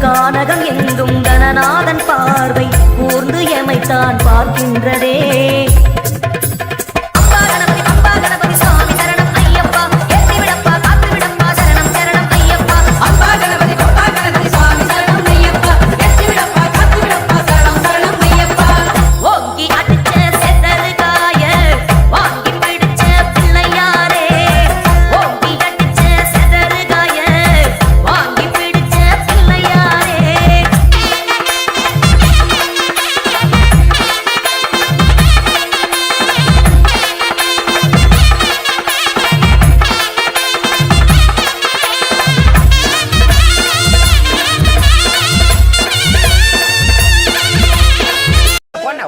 கானகம் எங்கும் கணநாதன் பார்வை கூர்ந்து எமைத்தான் பார்க்கின்றதே.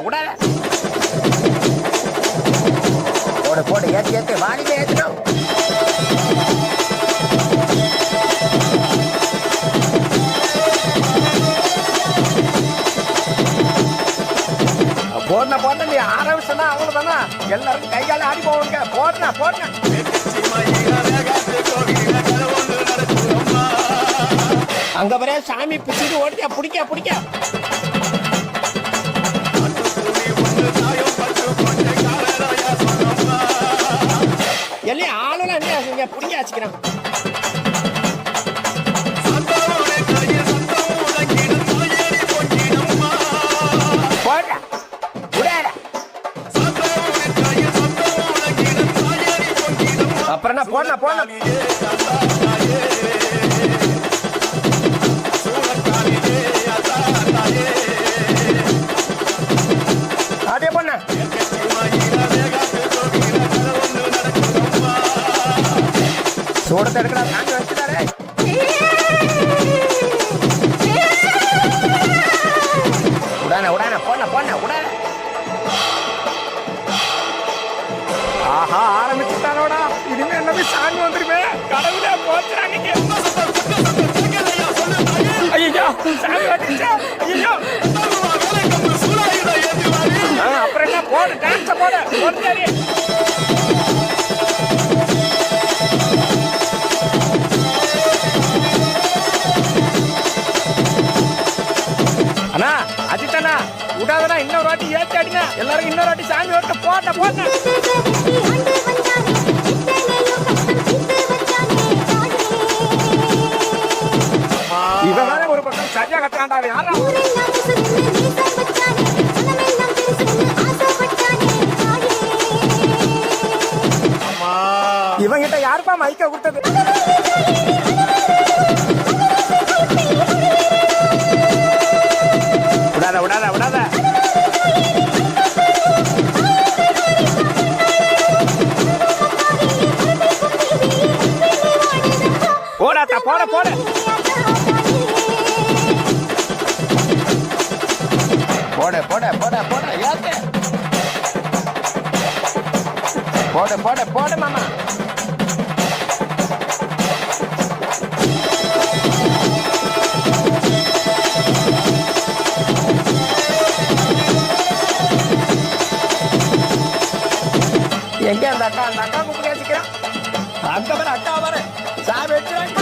பொண்ண உடல. போடு போடு ஏத்து ஏத்து வாலிபே ஏத்துடும் போடன போட்ட நீ ஆரம்பிச்சனா அவ்வளவுதானா? எல்லாரும் கை கால ஆடி போவாங்க. போடன போடன அங்க வரைய சாமி பிடிச்சிட்டு ஓட்டியா பிடிக்க பிடிக்க. என்ன அப்புறம் என்ன? போடனா போடணும் அதே பண்ண சூடத்தை எடுக்கடா தாண்டி வச்சுட்டாரே. உடானே உடானே போன போன உடான. ஆஹா ஆரம்பிச்சுட்டானோடா இனிமே என்னது சாமி வந்துருமே? கடவுளே போச்சுறாங்க ஐயோ சாமி வந்துச்சா ஐயோ அப்புறம் என்ன? போடு டான்ஸ் போடு. போடு விடாதண்ணா இன்னொரு வாட்டி ஏத்தி அடிங்க. எல்லாரும் இன்னொரு வாட்டி சாமி ஓட்ட போட்ட போட்ட. இவன் ஒரு பக்கம் சரியா கட்டாண்டா யாரா? இவங்கிட்ட யாருப்பா மைக்க கொடுத்தது? போட போட மாமா. எங்க அந்த அக்கா? அந்த அக்கா கூப்பிட்டு கேட்டுக்கிறான் அக்கா வர அக்கா வர சார் வச்சுறாங்க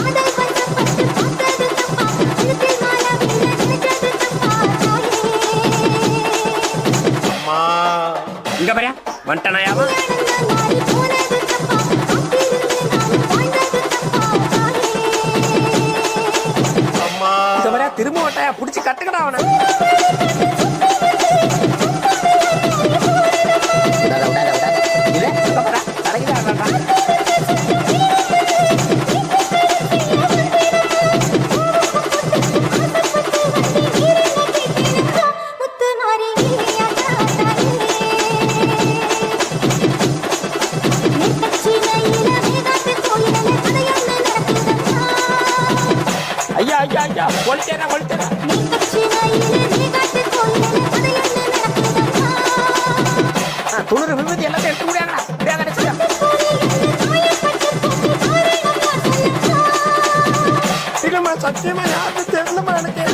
இங்க பாரியா வந்துட்டனாயாவா ஐயா ஐயா ஐயா கொளுத்தேனா துளிர் விபத்து எல்லாத்தையும் எடுத்து முடியாங்கடா முடியாத சத்தியமா யாருக்கும் எனக்கு?